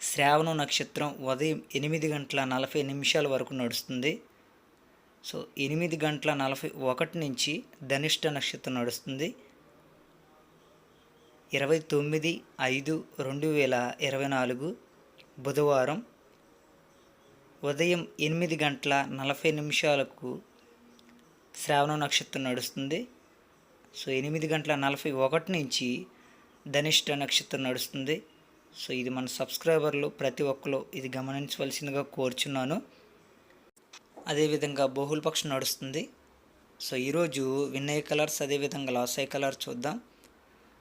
శ్రావణ నక్షత్రం ఉదయం ఎనిమిది గంటల నలభై నిమిషాల వరకు నడుస్తుంది. సో ఎనిమిది గంటల నలభై ఒకటి నుంచి ధనిష్ట నక్షత్రం నడుస్తుంది. ఇరవై తొమ్మిది ఐదు రెండు వేల ఇరవై నాలుగు బుధవారం ఉదయం ఎనిమిది గంటల నలభై నిమిషాలకు శ్రావణ నక్షత్రం నడుస్తుంది. సో ఎనిమిది గంటల నలభై ఒకటి నుంచి ధనిష్ట నక్షత్రం నడుస్తుంది. సో ఇది మన సబ్స్క్రైబర్లు ప్రతి ఒక్కరు ఇది గమనించవలసిందిగా కోరుచున్నాను. అదేవిధంగా బహుళపక్షం నడుస్తుంది. సో ఈరోజు వినయ్ కలర్స్ అదేవిధంగా లాసాయ్ కలర్ చూద్దాం.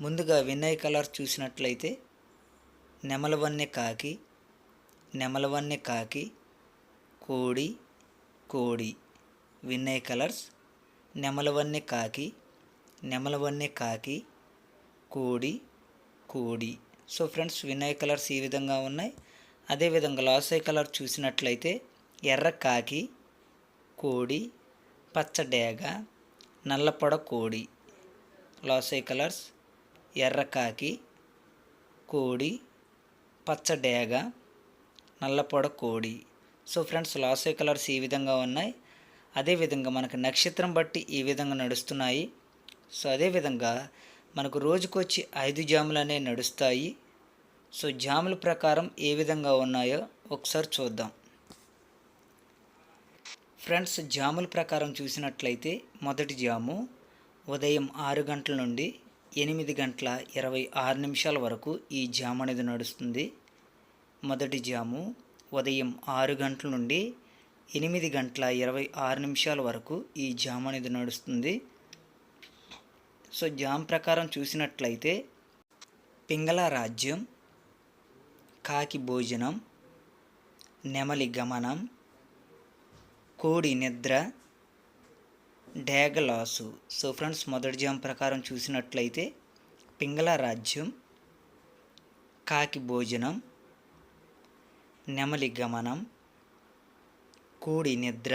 ముందుగా వినయ్ కలర్ చూసినట్లయితే నెమలవన్నె కాకి నెమలవన్నె కాకి కోడి కోడి. వినయ్ కలర్స్ నెమలవన్నె కాకి నెమలవన్నె కాకి కోడి కోడి. సో ఫ్రెండ్స్ వినయ్ కలర్స్ ఈ విధంగా ఉన్నాయి. అదేవిధంగా లాసై కలర్ చూసినట్లయితే ఎర్ర కాకి కోడి పచ్చ డేగ నల్లపొడ కోడి. లాసై కలర్స్ ఎర్ర కాకి కోడి పచ్చ డేగ నల్లపొడ కోడి. సో ఫ్రెండ్స్ లాసై కలర్స్ ఈ విధంగా ఉన్నాయి. అదేవిధంగా మనకు నక్షత్రం బట్టి ఈ విధంగా నడుస్తున్నాయి. సో అదేవిధంగా మనకు రోజుకొచ్చి ఐదు జాములు అనేవి నడుస్తాయి. సో జాముల ప్రకారం ఏ విధంగా ఉన్నాయో ఒకసారి చూద్దాం. ఫ్రెండ్స్ జాముల ప్రకారం చూసినట్లయితే మొదటి జాము ఉదయం ఆరు గంటల నుండి ఎనిమిది గంటల ఇరవై ఆరు నిమిషాల వరకు ఈ జాము అనేది నడుస్తుంది. మొదటి జాము ఉదయం ఆరు గంటల నుండి ఎనిమిది గంటల ఇరవై ఆరు నిమిషాల వరకు ఈ జాము అనేది నడుస్తుంది. సో జామ్ ప్రకారం చూసినట్లయితే పింగళ రాజ్యం కాకి భోజనం నెమలి గమనం కోడి నిద్ర డేగలాసు సో ఫ్రెండ్స్ మొదటి జామ్ ప్రకారం చూసినట్లయితే పింగళ రాజ్యం కాకి భోజనం నెమలి గమనం కోడి నిద్ర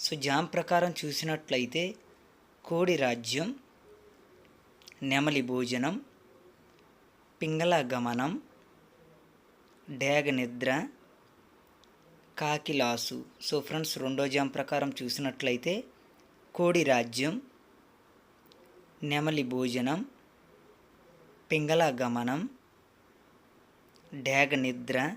సో జామ్ ప్రకారం చూసినట్లయితే కోడి రాజ్యం నెమలి భోజనం పింగళ గమనం డేగ నిద్ర కాకిలాసు. సో ఫ్రెండ్స్ రెండో జామ్ ప్రకారం చూసినట్లయితే కోడి రాజ్యం నెమలి భోజనం పింగళ గమనం డేగ నిద్ర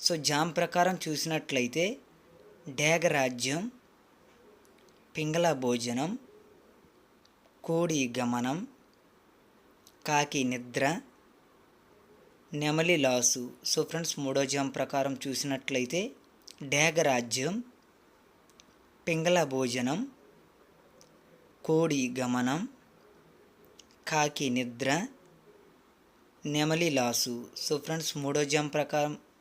సో జామ్ ప్రకారం చూసినట్లయితే డేగ రాజ్యం పింగళ భోజనం కోడి గమనం కాకి నిద్ర నెమలి లాసు. సో ఫ్రెండ్స్ మూడో జామ్ ప్రకారం చూసినట్లయితే డేగ రాజ్యం పింగళ భోజనం కోడి గమనం కాకి నిద్ర నెమలి లాసు. సో ఫ్రెండ్స్ మూడో జామ్ ప్రకారం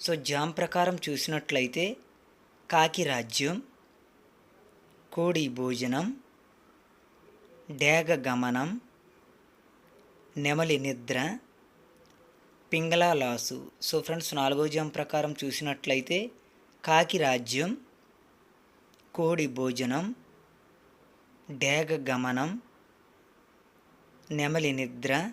సో జామ్ ప్రకారం చూసినట్లయితే కాకి రాజ్యం కోడి భోజనం డేగ గమనం నెమలి నిద్ర పింగళా లాసు. సో ఫ్రెండ్స్ నాలుగో జామ్ ప్రకారం చూసినట్లయితే కాకి రాజ్యం కోడి భోజనం డేగ గమనం నెమలి నిద్ర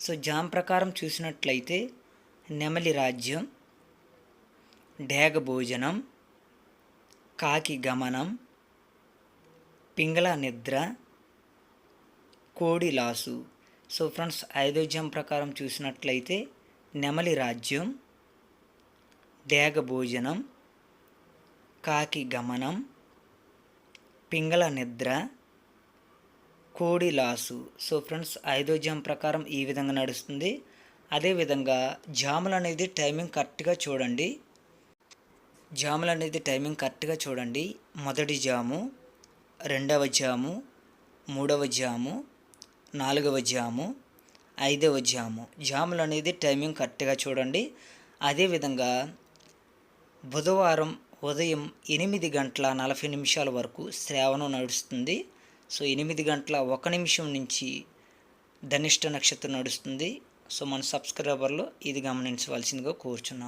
సో జామ్ ప్రకారం చూసినట్లయితే నెమలి రాజ్యం డేగ భోజనం కాకి గమనం పింగళ నిద్ర కోడి లాసు. సో ఫ్రెండ్స్ ఐదో జామ్ ప్రకారం చూసినట్లయితే నెమలి రాజ్యం డేగ భోజనం కాకి గమనం పింగళ నిద్ర కోడి లాసు. సో ఫ్రెండ్స్ ఐదో జామ్ ప్రకారం ఈ విధంగా నడుస్తుంది. అదేవిధంగా జాములు అనేది టైమింగ్ కరెక్ట్గా చూడండి. జాములు అనేది టైమింగ్ కరెక్ట్గా చూడండి. మొదటి జాము రెండవ జాము మూడవ జాము నాలుగవ జాము ఐదవ జాము. జాములు అనేది టైమింగ్ కరెక్ట్గా చూడండి. అదేవిధంగా బుధవారం ఉదయం ఎనిమిది గంటల నలభై నిమిషాల వరకు శ్రావణం నడుస్తుంది. సో ఎనిమిది గంటల ఒక నిమిషం నుంచి ధనిష్ట నక్షత్రం నడుస్తుంది. సో మన సబ్స్క్రైబర్లో ఇది గమనించవలసిందిగా కోరుచున్నాను.